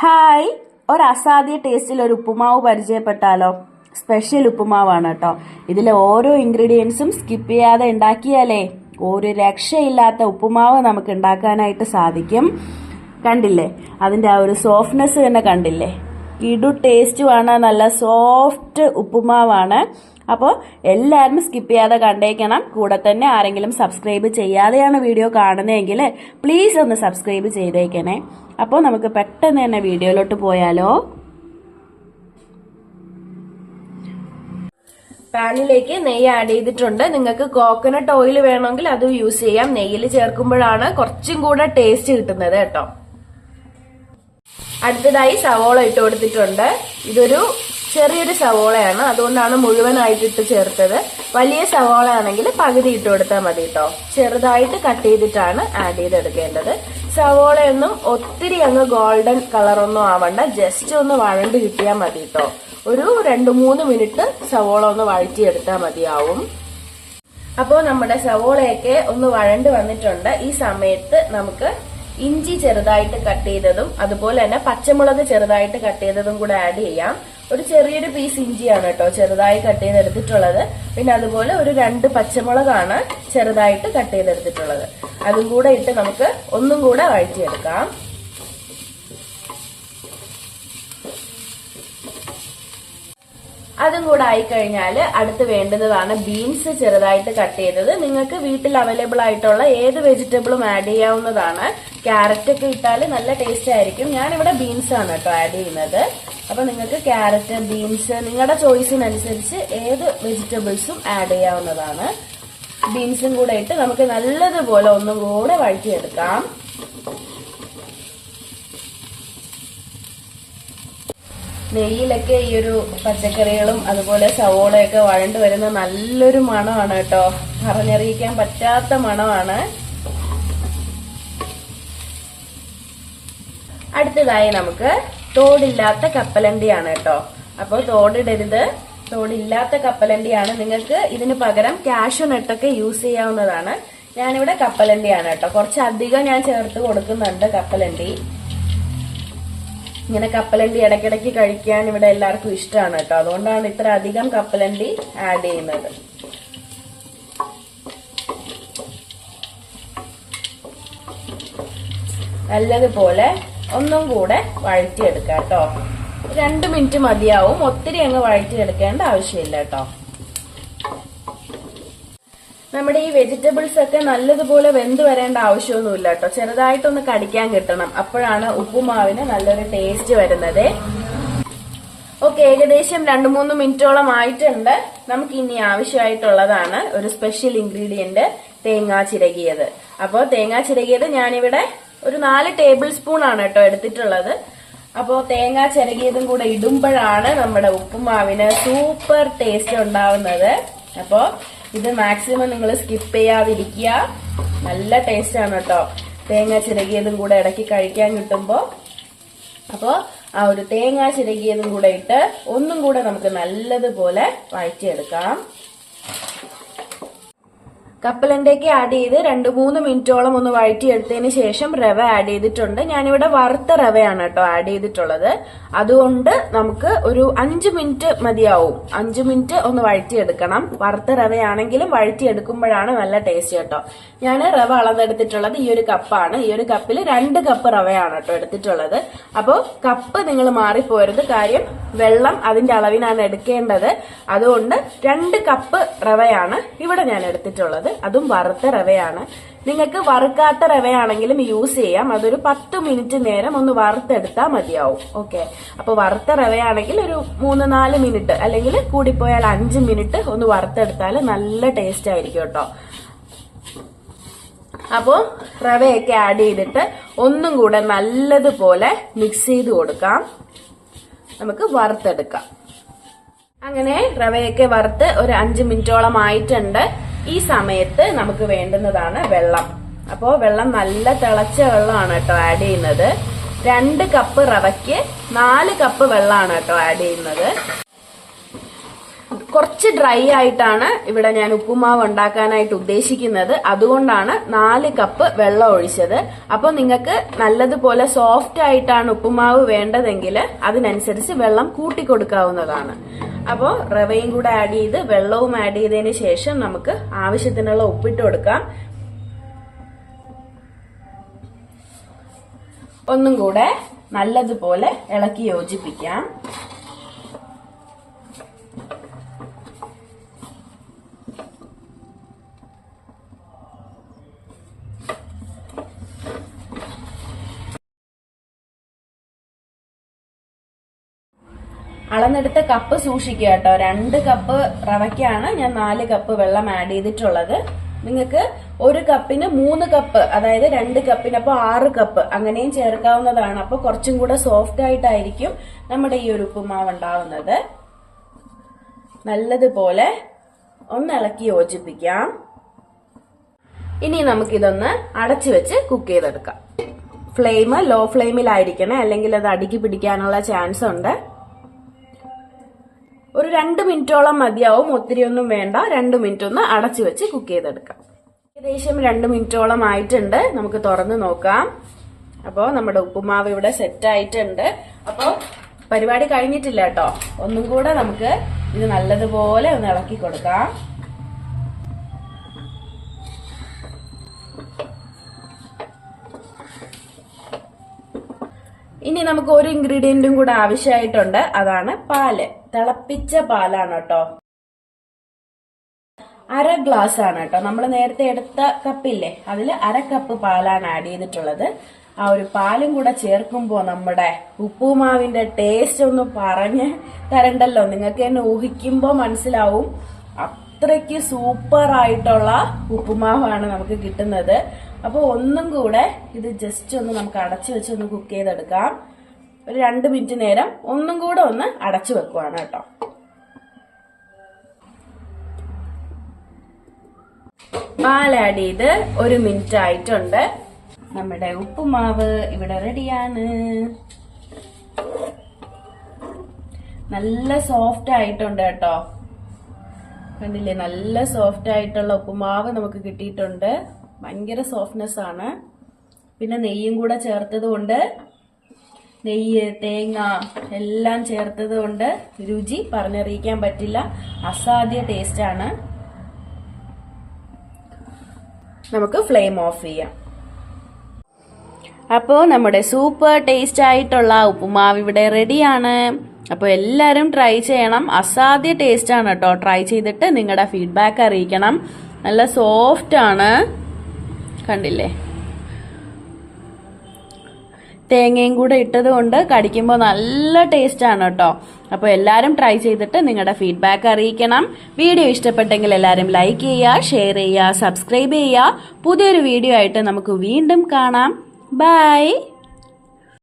Hi. ഒരു അസാധ്യ ടേസ്റ്റിൽ ഒരു ഉപ്പുമാവ് പരിചയപ്പെട്ടാലോ? സ്പെഷ്യൽ ഉപ്പുമാവാണ് കേട്ടോ. ഇതിലെ ഓരോ ഇൻഗ്രീഡിയൻസും സ്കിപ്പ് ചെയ്യാതെ ഉണ്ടാക്കിയാലേ ഒരു രക്ഷയില്ലാത്ത ഉപ്പുമാവ് നമുക്ക് ഉണ്ടാക്കാനായിട്ട് സാധിക്കും. കണ്ടില്ലേ? അതിന്റെ ആ ഒരു സോഫ്റ്റ്നെസ് തന്നെ കണ്ടില്ലേ? ഇടു ടേസ്റ്റുമാണ് നല്ല സോഫ്റ്റ് ഉപ്പുമാവാണ്. അപ്പോൾ എല്ലാവരും സ്കിപ്പ് ചെയ്യാതെ കണ്ടേക്കണം. കൂടെ തന്നെ ആരെങ്കിലും സബ്സ്ക്രൈബ് ചെയ്യാതെയാണ് വീഡിയോ കാണുന്നതെങ്കിൽ പ്ലീസ് ഒന്ന് സബ്സ്ക്രൈബ് ചെയ്തേക്കണേ. അപ്പോൾ നമുക്ക് പെട്ടെന്ന് തന്നെ വീഡിയോയിലോട്ട് പോയാലോ? പാനിലേക്ക് നെയ്യ് ആഡ് ചെയ്തിട്ടുണ്ട്. നിങ്ങൾക്ക് കോക്കനട്ട് ഓയിൽ വേണമെങ്കിൽ അത് യൂസ് ചെയ്യാം. നെയ്യിൽ ചേർക്കുമ്പോഴാണ് കുറച്ചും കൂടെ ടേസ്റ്റ് കിട്ടുന്നത് കേട്ടോ. അടുത്തതായി സവോള ഇട്ട് കൊടുത്തിട്ടുണ്ട്. ഇതൊരു ചെറിയൊരു സവോളയാണ്. അതുകൊണ്ടാണ് മുഴുവനായിട്ട് ഇട്ട് ചേർത്തത്. വലിയ സവോള ആണെങ്കിൽ പകുതി ഇട്ട് കൊടുത്താൽ മതി കേട്ടോ ചെറുതായിട്ട് കട്ട് ചെയ്തിട്ടാണ് ആഡ് ചെയ്തെടുക്കേണ്ടത്. സവോളയൊന്നും ഒത്തിരി അങ്ങ് ഗോൾഡൻ കളറൊന്നും ആവണ്ട. ജസ്റ്റ് ഒന്ന് വഴണ്ട് കിട്ടിയാൽ മതി കേട്ടോ ഒരു രണ്ട് മൂന്ന് മിനിറ്റ് സവോള ഒന്ന് വഴറ്റിയെടുത്താൽ മതിയാവും. അപ്പോൾ നമ്മുടെ സവോളയൊക്കെ ഒന്ന് വഴണ്ട് വന്നിട്ടുണ്ട്. ഈ സമയത്ത് നമുക്ക് ഇഞ്ചി ചെറുതായിട്ട് കട്ട് ചെയ്തതും അതുപോലെ തന്നെ പച്ചമുളക് ചെറുതായിട്ട് കട്ട് ചെയ്തതും കൂടെ ആഡ് ചെയ്യാം. ഒരു ചെറിയൊരു പീസ് ഇഞ്ചിയാണ് കേട്ടോ ചെറുതായി കട്ട് ചെയ്തെടുത്തിട്ടുള്ളത്. പിന്നെ അതുപോലെ ഒരു രണ്ട് പച്ചമുളകാണ് ചെറുതായിട്ട് കട്ട് ചെയ്തെടുത്തിട്ടുള്ളത്. അതും കൂടെ ഇട്ട് നമുക്ക് ഒന്നും കൂടെ വഴറ്റിയെടുക്കാം. അതും കൂടെ ആയിക്കഴിഞ്ഞാൽ അടുത്ത് വേണ്ടുന്നതാണ് ബീൻസ് ചെറുതായിട്ട് കട്ട് ചെയ്തത്. നിങ്ങൾക്ക് വീട്ടിൽ അവൈലബിൾ ആയിട്ടുള്ള ഏത് വെജിറ്റബിളും ആഡ് ചെയ്യാവുന്നതാണ്. ക്യാരറ്റ് ഒക്കെ ഇട്ടാൽ നല്ല ടേസ്റ്റ് ആയിരിക്കും. ഞാനിവിടെ ബീൻസ് ആണ് കേട്ടോ ആഡ് ചെയ്യുന്നത്. അപ്പൊ നിങ്ങൾക്ക് ക്യാരറ്റ് ബീൻസ് നിങ്ങളുടെ ചോയ്സിനനുസരിച്ച് ഏത് വെജിറ്റബിൾസും ആഡ് ചെയ്യാവുന്നതാണ്. ബീൻസും കൂടെ ഇട്ട് നമുക്ക് നല്ലതുപോലെ ഒന്നും കൂടെ വഴറ്റിയെടുക്കാം. നെയ്യിലൊക്കെ ഈ ഒരു പച്ചക്കറികളും അതുപോലെ സവോളയൊക്കെ വഴണ്ട് വരുന്ന നല്ലൊരു മണമാണ് കേട്ടോ. പറഞ്ഞറിയിക്കാൻ പറ്റാത്ത മണമാണ്. അടുത്തതായി നമുക്ക് തോടില്ലാത്ത കപ്പലണ്ടിയാണ് കേട്ടോ. അപ്പോൾ തോടിടരുത്. തോടില്ലാത്ത കപ്പലണ്ടിയാണ്. നിങ്ങൾക്ക് ഇതിന് പകരം കാഷ്യൂ നട്ടൊക്കെ യൂസ് ചെയ്യാവുന്നതാണ്. ഞാനിവിടെ കപ്പലണ്ടിയാണ് കേട്ടോ. കുറച്ചധികം ഞാൻ ചേർത്ത് കൊടുക്കുന്നുണ്ട് കപ്പലണ്ടി. ഇങ്ങനെ കപ്പലണ്ടി ഇടയ്ക്കിടയ്ക്ക് കഴിക്കാൻ ഇവിടെ എല്ലാവർക്കും ഇഷ്ടമാണ് കേട്ടോ. അതുകൊണ്ടാണ് ഇത്ര അധികം കപ്പലണ്ടി ആഡ് ചെയ്യുന്നത്. നല്ലതുപോലെ ഒന്നും കൂടെ വഴറ്റിയെടുക്കാം കേട്ടോ. രണ്ട് മിനിറ്റ് മതിയാവും. ഒത്തിരി അങ്ങ് വഴറ്റിയെടുക്കേണ്ട ആവശ്യമില്ല കേട്ടോ. നമ്മുടെ ഈ വെജിറ്റബിൾസ് ഒക്കെ നല്ലതുപോലെ വെന്ത് വരേണ്ട ആവശ്യമൊന്നുമില്ല കേട്ടോ. ചെറുതായിട്ടൊന്ന് കടിക്കാൻ കിട്ടണം. അപ്പോഴാണ് ഉപ്പുമാവിന് നല്ലൊരു ടേസ്റ്റ് വരുന്നത്. ഓക്കെ ഏകദേശം രണ്ട് മൂന്ന് മിനിറ്റോളം ആയിട്ടുണ്ട്. നമുക്ക് ഇനി ആവശ്യമായിട്ടുള്ളതാണ് ഒരു സ്പെഷ്യൽ ഇൻഗ്രീഡിയന്റ് തേങ്ങാ ചിരകിയത്. അപ്പോൾ തേങ്ങാ ചിരകിയത് ഞാനിവിടെ ഒരു നാല് ടേബിൾ സ്പൂൺ ആണ് കേട്ടോ എടുത്തിട്ടുള്ളത്. അപ്പോ തേങ്ങ ചിരകിയതും കൂടെ ഇടുമ്പോഴാണ് നമ്മുടെ ഉപ്പുമാവിന് സൂപ്പർ ടേസ്റ്റ് ഉണ്ടാവുന്നത്. അപ്പോ ഇത് മാക്സിമം നിങ്ങൾ സ്കിപ്പ് ചെയ്യാതിരിക്കുക. നല്ല ടേസ്റ്റ് ആണ് കേട്ടോ. തേങ്ങ ചിരകിയതും കൂടെ ഇടയ്ക്ക് കഴിക്കാൻ കിട്ടുമ്പോൾ അപ്പോൾ ആ ഒരു തേങ്ങ ചിരകിയതും കൂടെ ഇട്ട് ഒന്നും കൂടെ നമുക്ക് നല്ലതുപോലെ വഴറ്റിയെടുക്കാം. കപ്പലണ്ടയ്ക്ക് ആഡ് ചെയ്ത് രണ്ട് മൂന്ന് മിനിറ്റോളം ഒന്ന് വഴറ്റിയെടുത്തതിന് ശേഷം റവ ആഡ് ചെയ്തിട്ടുണ്ട്. ഞാനിവിടെ വറുത്ത റവയാണ് കേട്ടോ ആഡ് ചെയ്തിട്ടുള്ളത്. അതുകൊണ്ട് നമുക്ക് ഒരു അഞ്ച് മിനിറ്റ് മതിയാവും. അഞ്ച് മിനിറ്റ് ഒന്ന് വഴറ്റിയെടുക്കണം. വറുത്ത റവയാണെങ്കിലും വഴറ്റിയെടുക്കുമ്പോഴാണ് നല്ല ടേസ്റ്റ് കേട്ടോ. ഞാൻ റവ അളന്നെടുത്തിട്ടുള്ളത് ഈ ഒരു കപ്പാണ്. ഈ ഒരു കപ്പിൽ രണ്ട് കപ്പ് റവയാണ് കേട്ടോ എടുത്തിട്ടുള്ളത്. അപ്പോൾ കപ്പ് നിങ്ങൾ മാറിപ്പോരുത്. കാര്യം വെള്ളം അതിന്റെ അളവിനാണ് എടുക്കേണ്ടത്. അതുകൊണ്ട് രണ്ട് കപ്പ് റവയാണ് ഇവിടെ ഞാൻ എടുത്തിട്ടുള്ളത്. അതും വറുത്ത റവയാണ്. നിങ്ങൾക്ക് വറുക്കാത്ത റവയാണെങ്കിലും യൂസ് ചെയ്യാം. അതൊരു പത്ത് മിനിറ്റ് നേരം ഒന്ന് വറുത്തെടുത്താൽ മതിയാവും. ഓക്കെ. അപ്പോൾ വറുത്ത റവയാണെങ്കിൽ ഒരു മൂന്ന് നാല് മിനിറ്റ് അല്ലെങ്കിൽ കൂടിപ്പോയാൽ അഞ്ച് മിനിറ്റ് ഒന്ന് വറുത്തെടുത്താൽ നല്ല ടേസ്റ്റ് ആയിരിക്കും കേട്ടോ. അപ്പോൾ റവയൊക്കെ ആഡ് ചെയ്തിട്ട് ഒന്നും കൂടെ നല്ലതുപോലെ മിക്സ് ചെയ്ത് കൊടുക്കാം. നമുക്ക് വറുത്തെടുക്കാം. അങ്ങനെ റവയൊക്കെ വറുത്ത് ഒരു അഞ്ച് മിനിറ്റോളം ആയിട്ടുണ്ട്. ഈ സമയത്ത് നമുക്ക് വേണ്ടുന്നതാണ് വെള്ളം. അപ്പോൾ വെള്ളം നല്ല തിളച്ച വെള്ളമാണ് കേട്ടോ ആഡ് ചെയ്യുന്നത്. രണ്ട് കപ്പ് റവയ്ക്ക് നാല് കപ്പ് വെള്ളമാണ് കേട്ടോ ആഡ് ചെയ്യുന്നത്. കുറച്ച് ഡ്രൈ ആയിട്ടാണ് ഇവിടെ ഞാൻ ഉപ്പുമാവ് ഉണ്ടാക്കാനായിട്ട് ഉദ്ദേശിക്കുന്നത്. അതുകൊണ്ടാണ് നാല് കപ്പ് വെള്ളം ഒഴിച്ചത്. അപ്പോൾ നിങ്ങൾക്ക് നല്ലതുപോലെ സോഫ്റ്റ് ആയിട്ടാണ് ഉപ്പുമാവ് വേണ്ടതെങ്കിൽ അതിനനുസരിച്ച് വെള്ളം കൂട്ടി കൊടുക്കാവുന്നതാണ്. അപ്പോൾ റവയും കൂടെ ആഡ് ചെയ്ത് വെള്ളവും ആഡ് ചെയ്തതിന് ശേഷം നമുക്ക് ആവശ്യത്തിനുള്ള ഉപ്പിട്ട് കൊടുക്കാം. ഒന്നും കൂടെ നല്ലതുപോലെ ഇളക്കി യോജിപ്പിക്കാം. അളന്നെടുത്ത കപ്പ് സൂക്ഷിക്കുക കേട്ടോ. രണ്ട് കപ്പ് റവയ്ക്കാണ് ഞാൻ നാല് കപ്പ് വെള്ളം ആഡ് ചെയ്തിട്ടുള്ളത്. നിങ്ങൾക്ക് ഒരു കപ്പിന് മൂന്ന് കപ്പ് അതായത് രണ്ട് കപ്പിന് അപ്പോൾ ആറ് കപ്പ് അങ്ങനെയും ചേർക്കാവുന്നതാണ്. അപ്പോൾ കുറച്ചും കൂടെ സോഫ്റ്റ് ആയിട്ടായിരിക്കും നമ്മുടെ ഈ ഒരു ഉപ്പുമാവ് ഉണ്ടാവുന്നത്. നല്ലതുപോലെ ഒന്ന് ഇളക്കി യോജിപ്പിക്കാം. ഇനി നമുക്കിതൊന്ന് അടച്ചു വെച്ച് കുക്ക് ചെയ്തെടുക്കാം. ഫ്ലെയിം ലോ ഫ്ലെയിമിലായിരിക്കണേ അല്ലെങ്കിൽ അത് അടുക്കി പിടിക്കാനുള്ള ചാൻസ് ഉണ്ട്. ഒരു രണ്ട് മിനിറ്റോളം മതിയാവും ഒത്തിരി ഒന്നും വേണ്ട. രണ്ട് മിനിറ്റ് ഒന്ന് അടച്ചു വെച്ച് കുക്ക് ചെയ്തെടുക്കാം. ഏകദേശം രണ്ട് മിനിറ്റോളം ആയിട്ടുണ്ട്. നമുക്ക് തുറന്ന് നോക്കാം. അപ്പോൾ നമ്മുടെ ഉപ്പുമാവ് ഇവിടെ സെറ്റ് ആയിട്ടുണ്ട്. അപ്പോൾ പരിപാടി കഴിഞ്ഞിട്ടില്ല കേട്ടോ. ഒന്നും കൂടെ നമുക്ക് ഇത് നല്ലതുപോലെ ഒന്ന് ഇളക്കി കൊടുക്കാം. ഇനി നമുക്ക് ഒരു ഇൻഗ്രീഡിയന്റും കൂടെ ആവശ്യമായിട്ടുണ്ട്. അതാണ് പാൽ. തിളപ്പിച്ച പാലാണ് കേട്ടോ. അര ഗ്ലാസ് ആണ് കേട്ടോ. നമ്മൾ നേരത്തെ എടുത്ത കപ്പില്ലേ അതിൽ അര കപ്പ് പാലാണ് ആഡ് ചെയ്തിട്ടുള്ളത്. ആ ഒരു പാലും കൂടെ ചേർക്കുമ്പോ നമ്മുടെ ഉപ്പുമാവിന്റെ ടേസ്റ്റ് ഒന്ന് പറഞ്ഞ് തരണ്ടല്ലോ. നിങ്ങൾക്ക് തന്നെ ഊഹിക്കുമ്പോൾ മനസ്സിലാവും. അത്രയ്ക്ക് സൂപ്പർ ആയിട്ടുള്ള ഉപ്പുമാവാണ് നമുക്ക് കിട്ടുന്നത്. അപ്പോൾ ഒന്നും കൂടെ ഇത് ജസ്റ്റ് ഒന്ന് നമുക്ക് അടച്ചു വെച്ച് ഒന്ന് കുക്ക് ചെയ്തെടുക്കാം. ഒരു രണ്ട് മിനിറ്റ് നേരം ഒന്നും കൂടെ ഒന്ന് അടച്ചു വെക്കുവാണ് കേട്ടോ. പാൽ ആഡ് ചെയ്ത് ഒരു മിനിറ്റ് ആയിട്ടുണ്ട്. നമ്മുടെ ഉപ്പുമാവ് ഇവിടെ റെഡിയാണ്. നല്ല സോഫ്റ്റ് ആയിട്ടുണ്ട് കേട്ടോ. കണ്ടില്ലേ നല്ല സോഫ്റ്റ് ആയിട്ടുള്ള ഉപ്പുമാവ് നമുക്ക് കിട്ടിയിട്ടുണ്ട്. ഭയങ്കര സോഫ്റ്റ്നെസ് ആണ് പിന്നെ നെയ്യും കൂടെ ചേർത്തത് കൊണ്ട് നെയ്യ് തേങ്ങ എല്ലാം ചേർത്തത് കൊണ്ട് രുചി പറഞ്ഞറിയിക്കാൻ പറ്റില്ല. അസാധ്യ ടേസ്റ്റ് ആണ്. നമുക്ക് ഫ്ലെയിം ഓഫ് ചെയ്യാം. അപ്പോൾ നമ്മുടെ സൂപ്പർ ടേസ്റ്റ് ആയിട്ടുള്ള ഉപ്പുമാവ് ഇവിടെ റെഡിയാണ് അപ്പോൾ എല്ലാവരും ട്രൈ ചെയ്യണം. അസാധ്യ ടേസ്റ്റ് ആണ് കേട്ടോ. ട്രൈ ചെയ്തിട്ട് നിങ്ങളുടെ ഫീഡ്ബാക്ക് അറിയിക്കണം. നല്ല സോഫ്റ്റ് ആണ്. കണ്ടില്ലേ? തേങ്ങയും കൂടെ ഇട്ടത് കൊണ്ട് കടിക്കുമ്പോൾ നല്ല ടേസ്റ്റ് ആണ് കേട്ടോ അപ്പോൾ എല്ലാവരും ട്രൈ ചെയ്തിട്ട് നിങ്ങളുടെ ഫീഡ്ബാക്ക് അറിയിക്കണം. വീഡിയോ ഇഷ്ടപ്പെട്ടെങ്കിൽ എല്ലാവരും ലൈക്ക് ചെയ്യുക ഷെയർ ചെയ്യുക സബ്സ്ക്രൈബ് ചെയ്യുക. പുതിയൊരു വീഡിയോ ആയിട്ട് നമുക്ക് വീണ്ടും കാണാം. ബൈ